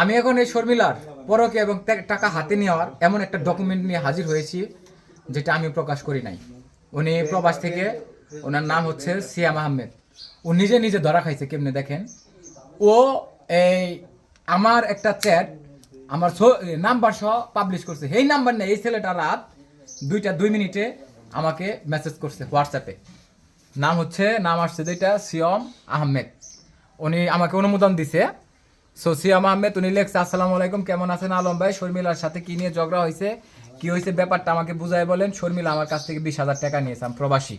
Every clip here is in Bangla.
আমি এখন এই শর্মিলার পরকে এবং টাকা হাতে নেওয়ার এমন একটা ডকুমেন্ট নিয়ে হাজির হয়েছি, যেটা আমি প্রকাশ করি নাই। উনি প্রবাস থেকে, ওনার নাম হচ্ছে সিয়াম আহমেদ। ও নিজে নিজে ধরা খাইছে, কেমনে দেখেন? ও এই আমার একটা চ্যাট, আমার নাম্বার সহ পাবলিশ করছে। এই নাম্বার নেই, এই ছেলেটা রাত দুইটা, দুই মিনিটে আমাকে মেসেজ করছে হোয়াটসঅ্যাপে নাম হচ্ছে, নাম আসছে যেটা সিয়ম আহমেদ। উনি আমাকে অনুমোদন দিছে। সো আহমেদ, উনি লেখছে, আসসালামু আলাইকুম, কেমন আছেন আলম ভাই? শর্মিলার সাথে কি নিয়ে ঝগড়া হয়েছে? কি হয়েছে? ব্যাপারটা আমাকে বুঝাই বলেন। শর্মিলা আমার কাছ থেকে বিশ হাজার টাকা নিয়েছে, আমি প্রবাসী।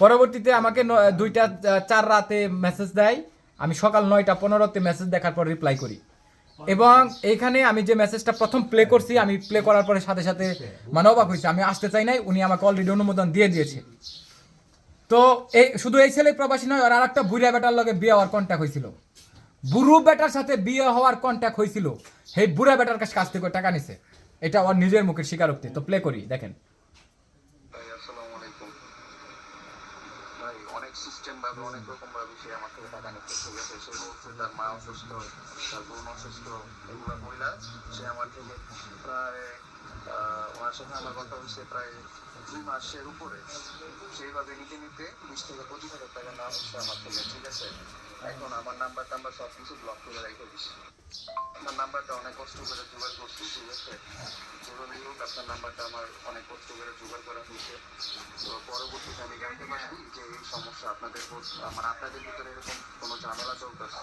পরবর্তীতে আমাকে দুইটা, চার রাতে মেসেজ দেয়। আমি সকাল নয়টা পনেরোতে মেসেজ দেখার পর রিপ্লাই করি। এবং এইখানে আমি যে মেসেজটা প্রথম প্লে করছি, আমি প্লে করার পরে সাথে সাথে মানে অবাক হয়েছে। আমি আসতে চাই নাই, উনি আমাকে অলরেডি অনুমোদন দিয়ে দিয়েছে। তো এই শুধু এই ছেলে প্রবাসী নয় আর আরেকটা বুড়া বেটার লগে বিয়ে হওয়ার কন্ট্যাক্ট হয়েছিল। বুড়ু বেটার সাথে বিয়ে হওয়ার কন্ট্যাক্ট হয়েছিল। সেই বুড়া বেটার কাছে কাছ থেকে টাকা নিছে। এটা ওর নিজের মুখের স্বীকারোক্তি। তো প্লে করি, দেখেন। সেইভাবে নিতে নিতে বিশ থেকে পঁচিশ হাজার টাকা নেওয়া হচ্ছে আমার থেকে ঠিক আছে এখন আমার নাম্বার টাম্বার সব কিছু ব্লক করে রেখে দিচ্ছি। আপনার নাম্বারটা অনেক কষ্ট করে জোগাড় করছি, ঠিক আছে? হোক, আপনার নাম্বারটা আমার অনেক কষ্ট করে জোগাড় করা হয়েছে। তো পরবর্তীতে আমি জানতে পারছি যে এই সমস্যা আপনাদের মানে আপনাদের ভিতরে এরকম কোনো ঝামেলা চলতেছে?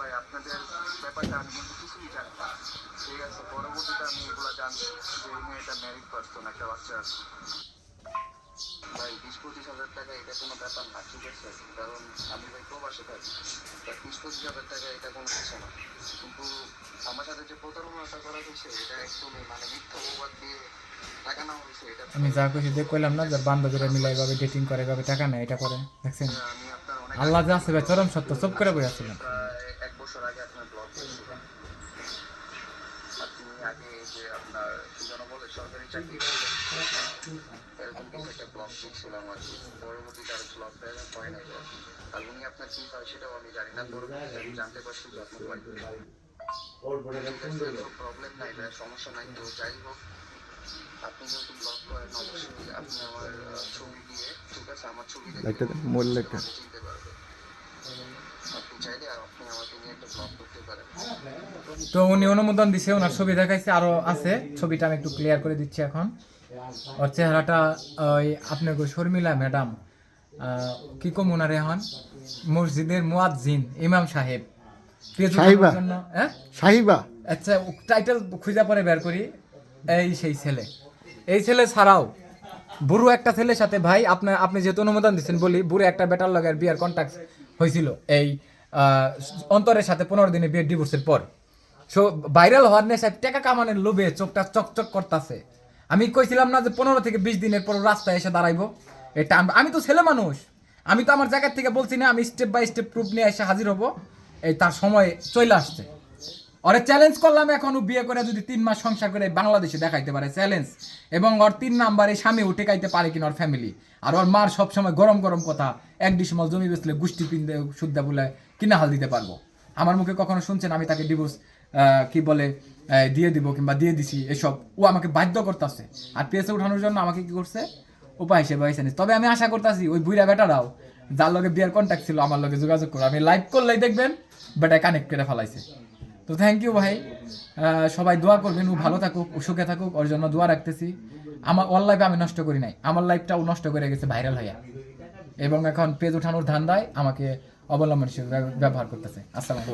ভাই, আপনাদের ব্যাপারটা আমি কিন্তু কিছুই জানি না। ঠিক আছে, পরবর্তীতে আমি এগুলো জানছি যে এই মেয়েটা ম্যারিড পার্সন একটা বাচ্চা আছে। ভাই বিশ পঁচিশ হাজার টাকা এটা কোনো ব্যাপার না ঠিক আছে? কারণ আমি ভাই প্রবাসে থাকি তা বিশ পঁচিশ হাজার টাকা এটা কোনো কিছু না। কিন্তু আমার সাথে যে প্রতারণাটা করা হয়েছে এটা একদমই মানে মিথ্যা অপবাদ দিয়ে আমি যা কইছি দেখ কইলাম না যে বান্ধবীরা মিলে এভাবে ডেটিং করে এভাবে টাকা নেয় এটা করে দেখছেন? আমি আল্লাহ যা আছে চরম সত্য সব করে বই আসছিলেন প্রায় এক বছর আগে আপনার ব্লগ করেছিলাম আপনি আগে যে আপনার বলে সরকারি চাকরি এরকম কিছু একটা ব্লগ দেখছিলাম আর কি। পরবর্তীতে আর ব্লগ দেওয়া হয় নাই আর উনি আপনার কি হয় সেটাও আমি জানি না পরবর্তীতে আমি জানতে পারছি যে আপনি প্রবলেম নাই ভাই সমস্যা নাই তো যাই হোক। আপনি যেহেতু ব্লগ করেন অবশ্যই আপনি আমার ছবি দিয়ে ঠিক আছে আমার ছবি দেখে চিনতে পারবে তো উনি অনুমোদন দিছে ওনার ছবি দেখাইছে আরও আছে। ছবিটা আমি একটু ক্লিয়ার করে দিচ্ছি এখন। ওর চেহারাটা ওই আপনার শর্মিলা ম্যাডাম কি কম ওনার এখন মসজিদের মুয়াজ্জিন ইমাম সাহেব। হ্যাঁ? সাহিবা? আচ্ছা টাইটেল খুঁজে পরে বের করি। এই সেই ছেলে। এই ছেলে ছাড়াও বুড়ো একটা ছেলের সাথে ভাই আপনার আপনি যেহেতু অনুমোদন দিচ্ছেন বলি বুড়ো একটা বেটার লগের বিয়ার কন্ট্যাক্ট হয়েছিল। এই অন্তরের সাথে পনেরো দিনে বিয়ে ডিভোর্সের পর। সো ভাইরাল হওয়ার নেশায় টাকা কামানোর লোভে চোখটা চকচক করতেছে। আমি কইছিলাম না যে পনেরো থেকে বিশ দিনের পর রাস্তায় এসে দাঁড়াইবো। এটা আমি তো ছেলে মানুষ। আমি তো আমার জায়গার থেকে বলছি না, আমি স্টেপ বাই স্টেপ প্রুফ নিয়ে এসে হাজির হব। এই তার সময় চলে আসছে। ওরে চ্যালেঞ্জ করলাম এখন ও বিয়ে করে যদি তিন মাস সংসার করে বাংলাদেশে দেখাইতে পারে। চ্যালেঞ্জ এবং ওর তিন নাম্বারে স্বামী উঠে খাইতে পারে কিনা ওর ফ্যামিলি আর ওর মার সবসময় গরম গরম কথা। এক ডিসিমল জমি বেচলে গুষ্টি পিন্দে শুদ্ধা বলে কিনা হাল দিতে পারব? আমার মুখে কখনো শুনছেন আমি তাকে ডিভোর্স কি বলে দিয়ে দিব কিংবা দিয়ে দিছি এসব। ও আমাকে বাধ্য করতেছে। আর পেসে উঠানোর জন্য আমাকে কি করছে? উপায় হিসেবে হয়েছে। তবে আমি আশা করতেছি, ওই বুড়া বেটারাও যার লগে বিয়ার কন্ট্যাক্ট ছিল, আমার লগে যোগাযোগ করো আমি লাইভ করলেই দেখবেন, বেটা কানেক্ট করে ফেলাইছে। তো থ্যাংক ইউ ভাই। সবাই দোয়া করবেন, ও ভালো থাকুক, ও সুখে থাকুক, ওর জন্য দোয়া রাখতেছি। আমার, ওর লাইফে আমি নষ্ট করি নাই। আমার লাইফটাও নষ্ট করে গেছে ভাইরাল হইয়া। এবং এখন পেজ উঠানোর ধান্দায় আমাকে অবলম্বন হিসেবে ব্যবহার করতেছে। আসসালাম